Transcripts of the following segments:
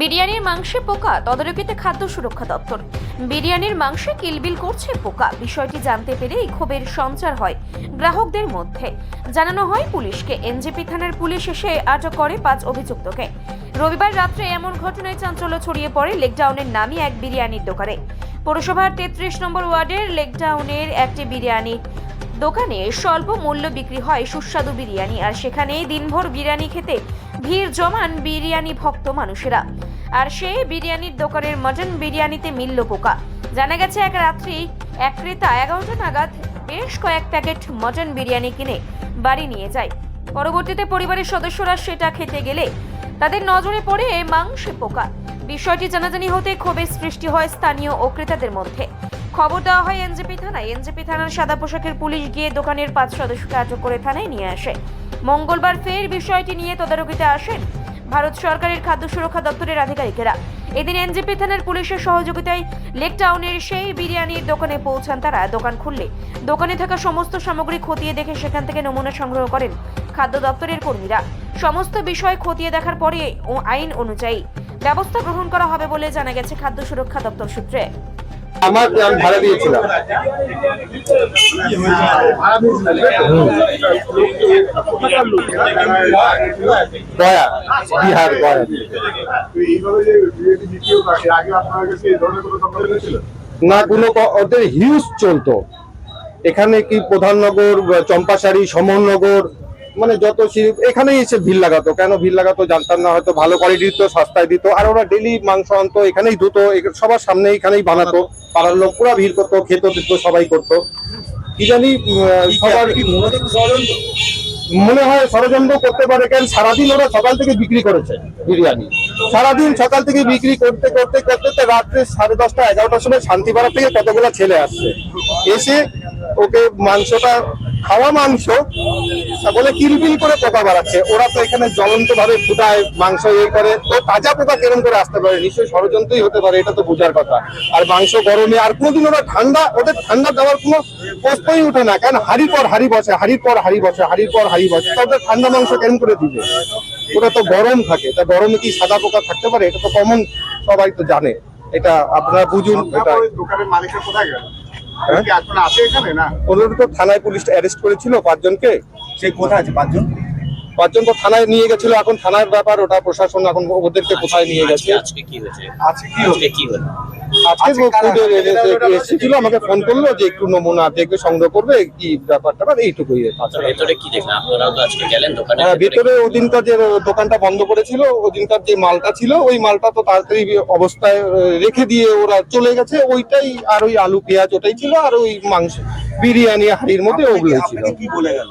বিরিয়ানির মাংসে পোকা, তদারকিতে খাদ্য সুরক্ষা দপ্তর। বিরিয়ানির মাংসে কিলবিল করছে পোকা। বিষয়টি জানতে পেরে এই ক্ষোভের সঞ্চার হয় গ্রাহকদের মধ্যে। জানানো হয় পুলিশকে। এনজেপি থানার পুলিশ এসে আটক করে পাঁচ অভিযুক্তকে। রবিবার রাত্রে এমন ঘটনায় চাঞ্চল্য ছড়িয়ে পড়ে লেকডাউনের নামই এক বিরিয়ানির দোকানে। পৌরসভার তেত্রিশ নম্বর ওয়ার্ডের লেকডাউনের একটি বিরিয়ানি দোকানে স্বল্প মূল্য বিক্রি হয় সুস্বাদু বিরিয়ানি, আর সেখানে দিনভর বিরিয়ানি খেতে ভিড় জমান বিরিয়ানি ভক্ত মানুষেরা। আর সেই বিরিয়ানির দোকানের মটন বিরিয়ানিতে মিলল পোকা। জানা গেছে এক রাত্রি এক ক্রেতা এগারোটা নাগাদ বেশ কয়েক প্যাকেট মটন বিরিয়ানি কিনে বাড়ি নিয়ে যায়। পরবর্তীতে পরিবারের সদস্যরা সেটা খেতে গেলে তাদের নজরে পড়ে মাংসে পোকা। বিষয়টি জানাজানি হতে ক্ষোভের সৃষ্টি হয় স্থানীয় ও ক্রেতাদের মধ্যে। খবর দেওয়া হয় এনজেপি থানায়। এনজেপি থানার সাদা পোশাকের পুলিশ গিয়ে দোকানের পাঁচ সদস্যকে আটক করে থানায় নিয়ে আসে। মঙ্গলবার ফের বিষয়টি নিয়ে তদারকিতে আসেন ভারত সরকারের খাদ্য সুরক্ষা দপ্তরের আধিকারিকেরা। এদিন এনজেপি থানার পুলিশের সহযোগিতায় লেক টাউনের সেই বিরিয়ানির দোকানে পৌঁছান তারা। দোকান খুললে দোকানে থাকা সমস্ত সামগ্রী খতিয়ে দেখে সেখান থেকে নমুনা সংগ্রহ করেন খাদ্য দপ্তরের কর্মীরা। সমস্ত বিষয় খতিয়ে দেখার পরে ও আইন অনুযায়ী ব্যবস্থা গ্রহণ করা হবে বলে জানা গেছে খাদ্য সুরক্ষা দপ্তর সূত্রে। আমার আমি ভাড়া দিয়েছিলাম। গয়া বিহার গয়া না, কোনো ওদের হিউজ চলতো। এখানে কি প্রধাননগর, চম্পাশাড়ি, সমরনগর মানে যত সি- এখানেই এসে ভিড় লাগাতো। কেন ভিড় লাগাতো জানতাম না হয়তো ভালো কোয়ালিটি দিত সস্তায় দিত। আর ওরা ডেলি মাংস আনতো এখানেই ধুতো সবার সামনে এখানেই বানাতো। পাড়ার লোক পুরো ভিড় করতো খেত দিত সবাই করতো। কি জানি সবার মনে হয় ষড়যন্ত্র করতে পারে কেন সারাদিন ওরা সকাল থেকে বিক্রি করেছে বিরিয়ানি। সারাদিন সকাল থেকে বিক্রি করতে করতে করতে রাত্রে সাড়ে দশটা এগারোটার সময় শান্তিপাড়া থেকে কতগুলো ছেলে আসছে। এসে ওকে মাংসটা খাওয়া মাংস বলে কিলবিল করে পোকা বাড়াচ্ছে। ওরা তো এখানে জ্বলন্ত ভাবে ফুটায় মাংস ইয়ে করে। তো তাজা পোকা কেরম করে আসতে পারে? নিশ্চয়ই ষড়যন্ত্রই হতে পারে এটা তো বোঝার কথা। আর মাংস গরমে আর কোনোদিন ওরা ঠান্ডা ওদের ঠান্ডা দেওয়ার কোনো প্রশ্নই উঠে না। কারণ হাড়ির পর হাড়ি বসে হাড়ির পর হাড়ি বসে হাড়ির পর হাড়ি বসে। তা ওদের ঠান্ডা মাংস কেমন করে দিবে? ওটা তো গরম থাকে। তা গরমে কি সাদা পোকা থাকতে পারে? এটা তো কমন সবাই তো জানে। এটা আপনারা বুঝুন এটা দোকানের মালিকের কোথায় গেল? হ্যাঁ? ওদের তো থানায় পুলিশ অ্যারেস্ট করেছিল পাঁচজনকে। সেই কোথায় আছে? পাঁচজন? পাঁচজন তো থানায় নিয়ে গেছিল। এখন থানার ব্যাপার ওটা প্রশাসন এখন ওদেরকে কোথায় নিয়ে গেছে? আজকে কি হয়েছে? আজকে কি হলো? কি হলো? আজকে ফুডের এসেছিল আমাকে ফোন করল যে একটু নমুনা দেখবে সংগ্রহ করবে কি ব্যাপারটা বা এইটুকুই আচ্ছা ভেতরে কি দেখলেন? আপনারাও তো আজকে গেলেন দোকানে হ্যাঁ ভেতরে ওদিনকার যে দোকানটা বন্ধ করেছিল ওদিনকার যে মালটা ছিল ওই মালটা তো তাড়াতাড়ি অবস্থায় রেখে দিয়ে ওরা চলে গেছে ওইটাই আর ওই আলু পেঁয়াজ ওটাই ছিল আর ওই মাংস বিরিয়ানি হাড়ির মধ্যে ওগুলোই ছিল। কি বলে গেল?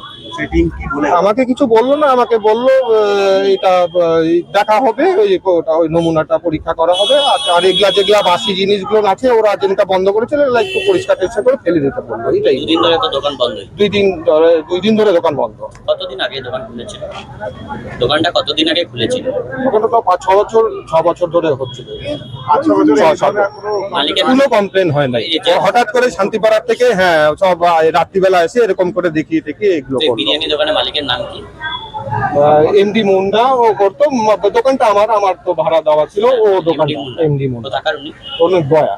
টিম কি বলে? আমাকে কিছু বলল না আমাকে বলল এটা দেখা হবে ওই ওটা ওই নমুনাটা পরীক্ষা করা হবে আর আর এগুলা যেগুলা বাসি জিনিসগুলো আছে ওরা যেটা বন্ধ করেছিল এগুলা একটু পরিষ্কার টেস্ট করে ফেলে দিতে বলল এইটাই দুদিন ধরে তো দোকান বন্ধ দুই দিন ধরে দুই দিন ধরে দোকান বন্ধ। কতদিন আগে দোকান খুলেছিল? দোকানটা কতদিন আগে খুলেছিল? ওখানে তো পাঁচ ছ বছর ছ বছর ধরে হচ্ছিল। কোনো কমপ্লেন হয় নাই। হঠাৎ করে শান্তিপাড়ার থেকে হ্যাঁ সব রাত্রিবেলা এসে এরকম করে দেখিয়ে দেখিয়ে এগুলো বিরিয়ানি দোকানের মালিকের নাম কি? এমডি মুন্ডা ও করতো দোকানটা আমার আমার তো ভাড়া দেওয়া ছিল ও দোকান এমডি মুন্ডা। কোথাকার উনি? অনেক গয়া।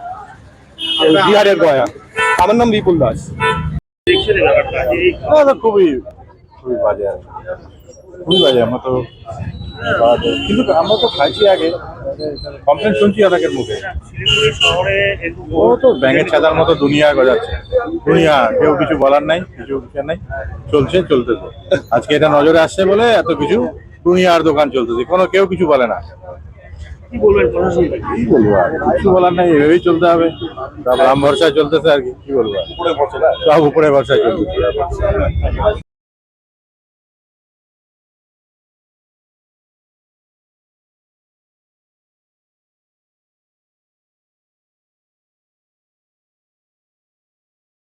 বিহারের গয়া। আমার নাম বিপুল দাস। না খুবই খুবই বাজে আর কি। খুবই বাজে আমরা তো কিন্তু আমরা তো খাইছি আগে কমপ্লেন শুনছি অনেকের মুখে। ও তো ব্যাঙের ছাদার মতো দুনিয়া গজাচ্ছে। দুনিয়া কেউ কিছু বলার নাই কিছু কিছু নাই। চলছে চলতেছে। আজকে এটা নজরে আসছে বলে এত কিছু দুনিয়ার দোকান চলতেছে। কোনো কেউ কিছু বলে না। কি বলব আর? কিছু বলার নাই এভাবেই চলতে হবে। তারপর আম ভরসায় চলতেছে আর কি কি বলব? সব উপরে ভরসায় চলতেছে।